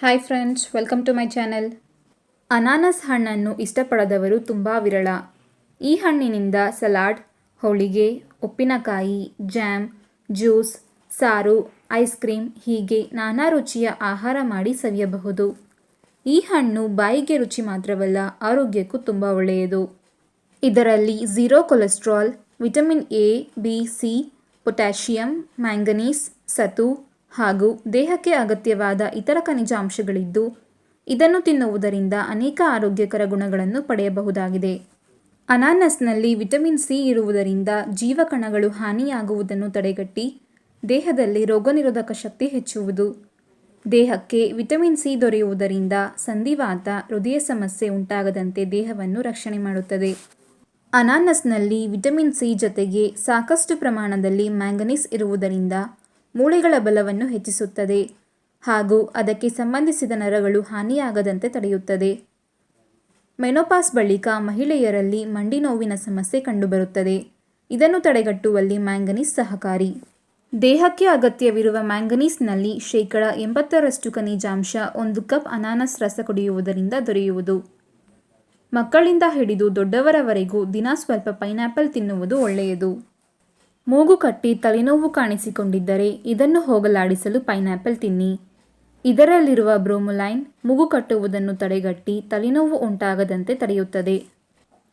Hi friends welcome to my channel ಅನಾನಸ್ ಹಣ್ಣನ್ನು ಇಷ್ಟಪಡದವರು ತುಂಬ ವಿರಳ. ಈ ಹಣ್ಣಿನಿಂದ ಸಲಾಡ್, ಹೋಳಿಗೆ, ಉಪ್ಪಿನಕಾಯಿ ಜಾಮ್ ಜ್ಯೂಸ್ ಸಾರು ಐಸ್ ಕ್ರೀಮ್ ಹೀಗೆ ನಾನಾ ರುಚಿಯ ಆಹಾರ ಮಾಡಿ ಸವಿಯಬಹುದು. ಈ ಹಣ್ಣು ಬಾಯಿಗೆ ರುಚಿ ಮಾತ್ರವಲ್ಲ, ಆರೋಗ್ಯಕ್ಕೂ ತುಂಬ ಒಳ್ಳೆಯದು. ಇದರಲ್ಲಿ zero cholesterol vitamin A B C potassium manganese ಸತು ಹಾಗೂ ದೇಹಕ್ಕೆ ಅಗತ್ಯವಾದ ಇತರ ಖನಿಜಾಂಶಗಳಿದ್ದು ಇದನ್ನು ತಿನ್ನುವುದರಿಂದ ಅನೇಕ ಆರೋಗ್ಯಕರ ಗುಣಗಳನ್ನು ಪಡೆಯಬಹುದಾಗಿದೆ. ಅನಾನಸ್ನಲ್ಲಿ ವಿಟಮಿನ್ ಸಿ ಇರುವುದರಿಂದ ಜೀವಕಣಗಳು ಹಾನಿಯಾಗುವುದನ್ನು ತಡೆಗಟ್ಟಿ, ದೇಹದಲ್ಲಿ ರೋಗನಿರೋಧಕ ಶಕ್ತಿ ಹೆಚ್ಚುವುದು. ದೇಹಕ್ಕೆ ವಿಟಮಿನ್ ಸಿ ದೊರೆಯುವುದರಿಂದ ಸಂಧಿವಾತ, ಹೃದಯ ಸಮಸ್ಯೆ ಉಂಟಾಗದಂತೆ ದೇಹವನ್ನು ರಕ್ಷಣೆ ಮಾಡುತ್ತದೆ. ಅನಾನಸ್ನಲ್ಲಿ ವಿಟಮಿನ್ ಸಿ ಜೊತೆಗೆ ಸಾಕಷ್ಟು ಪ್ರಮಾಣದಲ್ಲಿ ಮ್ಯಾಂಗನೀಸ್ ಇರುವುದರಿಂದ ಮೂಳೆಗಳ ಬಲವನ್ನು ಹೆಚ್ಚಿಸುತ್ತದೆ ಹಾಗೂ ಅದಕ್ಕೆ ಸಂಬಂಧಿಸಿದ ನರಗಳು ಹಾನಿಯಾಗದಂತೆ ತಡೆಯುತ್ತದೆ. ಮೆನೋಪಾಸ್ ಬಳಿಕ ಮಹಿಳೆಯರಲ್ಲಿ ಮಂಡಿ ನೋವಿನ ಸಮಸ್ಯೆ ಕಂಡುಬರುತ್ತದೆ. ಇದನ್ನು ತಡೆಗಟ್ಟುವಲ್ಲಿ ಮ್ಯಾಂಗನೀಸ್ ಸಹಕಾರಿ. ದೇಹಕ್ಕೆ ಅಗತ್ಯವಿರುವ ಮ್ಯಾಂಗನೀಸ್ನಲ್ಲಿ ಶೇಕಡ ಎಂಬತ್ತರಷ್ಟು ಖನಿಜಾಂಶ, ಒಂದು ಕಪ್ ಅನಾನಸ್ ರಸ ಕುಡಿಯುವುದರಿಂದ ದೊರೆಯುವುದು. ಮಕ್ಕಳಿಂದ ಹಿಡಿದು ದೊಡ್ಡವರವರೆಗೂ ದಿನ ಸ್ವಲ್ಪ ಪೈನಾಪಲ್ ತಿನ್ನುವುದು ಒಳ್ಳೆಯದು. ಮೂಗು ಕಟ್ಟಿ ತಲೆನೋವು ಕಾಣಿಸಿಕೊಂಡಿದ್ದರೆ ಇದನ್ನು ಹೋಗಲಾಡಿಸಲು ಪೈನಾಪಲ್ ತಿನ್ನಿ. ಇದರಲ್ಲಿರುವ ಬ್ರೋಮುಲೈನ್ ಮೂಗು ಕಟ್ಟುವುದನ್ನು ತಡೆಗಟ್ಟಿ ತಲೆನೋವು ಉಂಟಾಗದಂತೆ ತಡೆಯುತ್ತದೆ.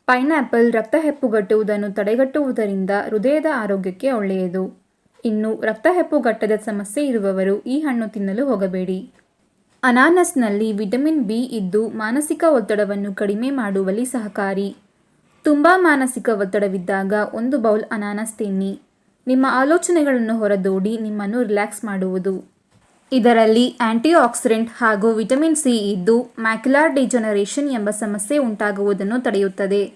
ಪೈನಾಪಲ್ ರಕ್ತ ಹೆಪ್ಪುಗಟ್ಟುವುದನ್ನು ತಡೆಗಟ್ಟುವುದರಿಂದ ಹೃದಯದ ಆರೋಗ್ಯಕ್ಕೆ ಒಳ್ಳೆಯದು. ಇನ್ನು ರಕ್ತ ಹೆಪ್ಪುಗಟ್ಟದ ಸಮಸ್ಯೆ ಇರುವವರು ಈ ಹಣ್ಣು ತಿನ್ನಲು ಹೋಗಬೇಡಿ. ಅನಾನಸ್ನಲ್ಲಿ ವಿಟಮಿನ್ ಬಿ ಇದ್ದು ಮಾನಸಿಕ ಒತ್ತಡವನ್ನು ಕಡಿಮೆ ಮಾಡುವಲ್ಲಿ ಸಹಕಾರಿ. ತುಂಬ ಮಾನಸಿಕ ಒತ್ತಡವಿದ್ದಾಗ ಒಂದು ಬೌಲ್ ಅನಾನಸ್ ತಿನ್ನಿ. ನಿಮ್ಮ ಆಲೋಚನೆಗಳನ್ನು ಹೊರದೂಡಿ ನಿಮ್ಮನ್ನು ರಿಲ್ಯಾಕ್ಸ್ ಮಾಡುವುದು. ಇದರಲ್ಲಿ ಆಂಟಿ ಆಕ್ಸಿಡೆಂಟ್ ಹಾಗೂ ವಿಟಮಿನ್ ಸಿ ಇದ್ದು ಮ್ಯಾಕ್ಯುಲಾರ್ ಡಿಜನರೇಷನ್ ಎಂಬ ಸಮಸ್ಯೆ ಉಂಟಾಗುವುದನ್ನು ತಡೆಯುತ್ತದೆ.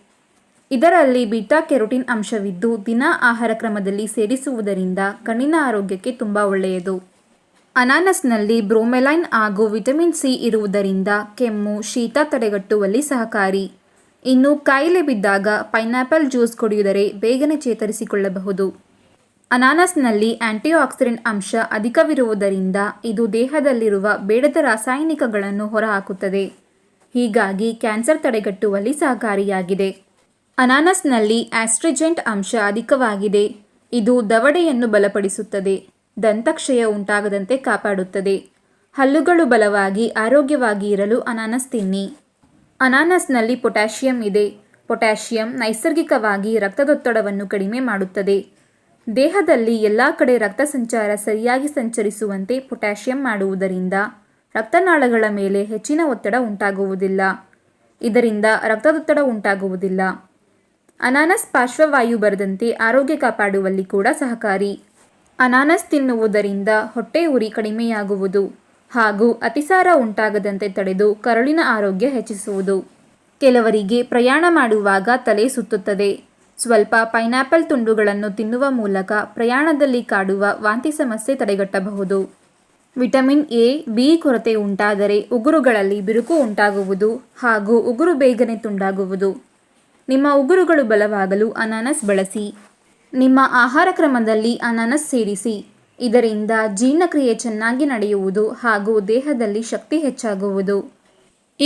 ಇದರಲ್ಲಿ ಬೀಟಾ ಕೆರೋಟಿನ್ ಅಂಶವಿದ್ದು ದಿನ ಆಹಾರ ಕ್ರಮದಲ್ಲಿ ಸೇರಿಸುವುದರಿಂದ ಕಣ್ಣಿನ ಆರೋಗ್ಯಕ್ಕೆ ತುಂಬ ಒಳ್ಳೆಯದು. ಅನಾನಸ್ನಲ್ಲಿ ಬ್ರೋಮೆಲೈನ್ ಹಾಗೂ ವಿಟಮಿನ್ ಸಿ ಇರುವುದರಿಂದ ಕೆಮ್ಮು, ಶೀತ ತಡೆಗಟ್ಟುವಲ್ಲಿ ಸಹಕಾರಿ. ಇನ್ನು ಕಾಯಿಲೆ ಬಿದ್ದಾಗ ಪೈನಾಪಲ್ ಜ್ಯೂಸ್ ಕುಡಿಯುವುದರೆ ಬೇಗನೆ ಚೇತರಿಸಿಕೊಳ್ಳಬಹುದು. ಅನಾನಸ್ನಲ್ಲಿ ಆಂಟಿ ಆಕ್ಸಿಡೆಂಟ್ ಅಂಶ ಅಧಿಕವಿರುವುದರಿಂದ ಇದು ದೇಹದಲ್ಲಿರುವ ಬೇಡದ ರಾಸಾಯನಿಕಗಳನ್ನು ಹೊರಹಾಕುತ್ತದೆ. ಹೀಗಾಗಿ ಕ್ಯಾನ್ಸರ್ ತಡೆಗಟ್ಟುವಲ್ಲಿ ಸಹಕಾರಿಯಾಗಿದೆ. ಅನಾನಸ್ನಲ್ಲಿ ಆಸ್ಟ್ರಿಜೆಂಟ್ ಅಂಶ ಅಧಿಕವಾಗಿದೆ. ಇದು ದವಡೆಯನ್ನು ಬಲಪಡಿಸುತ್ತದೆ. ದಂತಕ್ಷಯ ಉಂಟಾಗದಂತೆ ಕಾಪಾಡುತ್ತದೆ. ಹಲ್ಲುಗಳು ಬಲವಾಗಿ ಆರೋಗ್ಯವಾಗಿ ಇರಲು ಅನಾನಸ್ ತಿನ್ನಿ. ಅನಾನಸ್ನಲ್ಲಿ ಪೊಟ್ಯಾಷಿಯಂ ಇದೆ. ಪೊಟ್ಯಾಷಿಯಂ ನೈಸರ್ಗಿಕವಾಗಿ ರಕ್ತದೊತ್ತಡವನ್ನು ಕಡಿಮೆ ಮಾಡುತ್ತದೆ. ದೇಹದಲ್ಲಿ ಎಲ್ಲ ಕಡೆ ರಕ್ತ ಸಂಚಾರ ಸರಿಯಾಗಿ ಸಂಚರಿಸುವಂತೆ ಪೊಟ್ಯಾಷಿಯಂ ಮಾಡುವುದರಿಂದ ರಕ್ತನಾಳಗಳ ಮೇಲೆ ಹೆಚ್ಚಿನ ಒತ್ತಡ ಉಂಟಾಗುವುದಿಲ್ಲ. ಇದರಿಂದ ರಕ್ತದೊತ್ತಡ ಉಂಟಾಗುವುದಿಲ್ಲ. ಅನಾನಸ್ ಪಾರ್ಶ್ವವಾಯು ಬರದಂತೆ ಆರೋಗ್ಯ ಕಾಪಾಡುವಲ್ಲಿ ಕೂಡ ಸಹಕಾರಿ. ಅನಾನಸ್ ತಿನ್ನುವುದರಿಂದ ಹೊಟ್ಟೆ ಉರಿ ಕಡಿಮೆಯಾಗುವುದು ಹಾಗೂ ಅತಿಸಾರ ಉಂಟಾಗದಂತೆ ತಡೆದು ಕರುಳಿನ ಆರೋಗ್ಯ ಹೆಚ್ಚಿಸುವುದು. ಕೆಲವರಿಗೆ ಪ್ರಯಾಣ ಮಾಡುವಾಗ ತಲೆ ಸುತ್ತುತ್ತದೆ. ಸ್ವಲ್ಪ ಪೈನಾಪಲ್ ತುಂಡುಗಳನ್ನು ತಿನ್ನುವ ಮೂಲಕ ಪ್ರಯಾಣದಲ್ಲಿ ಕಾಡುವ ವಾಂತಿ ಸಮಸ್ಯೆ ತಡೆಗಟ್ಟಬಹುದು. ವಿಟಮಿನ್ ಎ, ಬಿ ಕೊರತೆ ಉಂಟಾದರೆ ಉಗುರುಗಳಲ್ಲಿ ಬಿರುಕು ಉಂಟಾಗುವುದು ಹಾಗೂ ಉಗುರು ಬೇಗನೆ ತುಂಡಾಗುವುದು. ನಿಮ್ಮ ಉಗುರುಗಳು ಬಲವಾಗಲು ಅನಾನಸ್ ಬಳಸಿ. ನಿಮ್ಮ ಆಹಾರ ಕ್ರಮದಲ್ಲಿ ಅನಾನಸ್ ಸೇರಿಸಿ. ಇದರಿಂದ ಜೀರ್ಣಕ್ರಿಯೆ ಚೆನ್ನಾಗಿ ನಡೆಯುವುದು ಹಾಗೂ ದೇಹದಲ್ಲಿ ಶಕ್ತಿ ಹೆಚ್ಚಾಗುವುದು.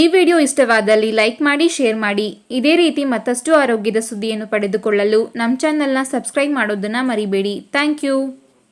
ಈ ವಿಡಿಯೋ ಇಷ್ಟವಾದಲ್ಲಿ ಲೈಕ್ ಮಾಡಿ, ಶೇರ್ ಮಾಡಿ. ಇದೇ ರೀತಿ ಮತ್ತಷ್ಟು ಆರೋಗ್ಯದ ಸುದ್ದಿಯನ್ನು ಪಡೆದುಕೊಳ್ಳಲು ನಮ್ಮ ಚಾನಲ್ನ ಸಬ್ಸ್ಕ್ರೈಬ್ ಮಾಡೋದನ್ನು ಮರಿಬೇಡಿ. Thank you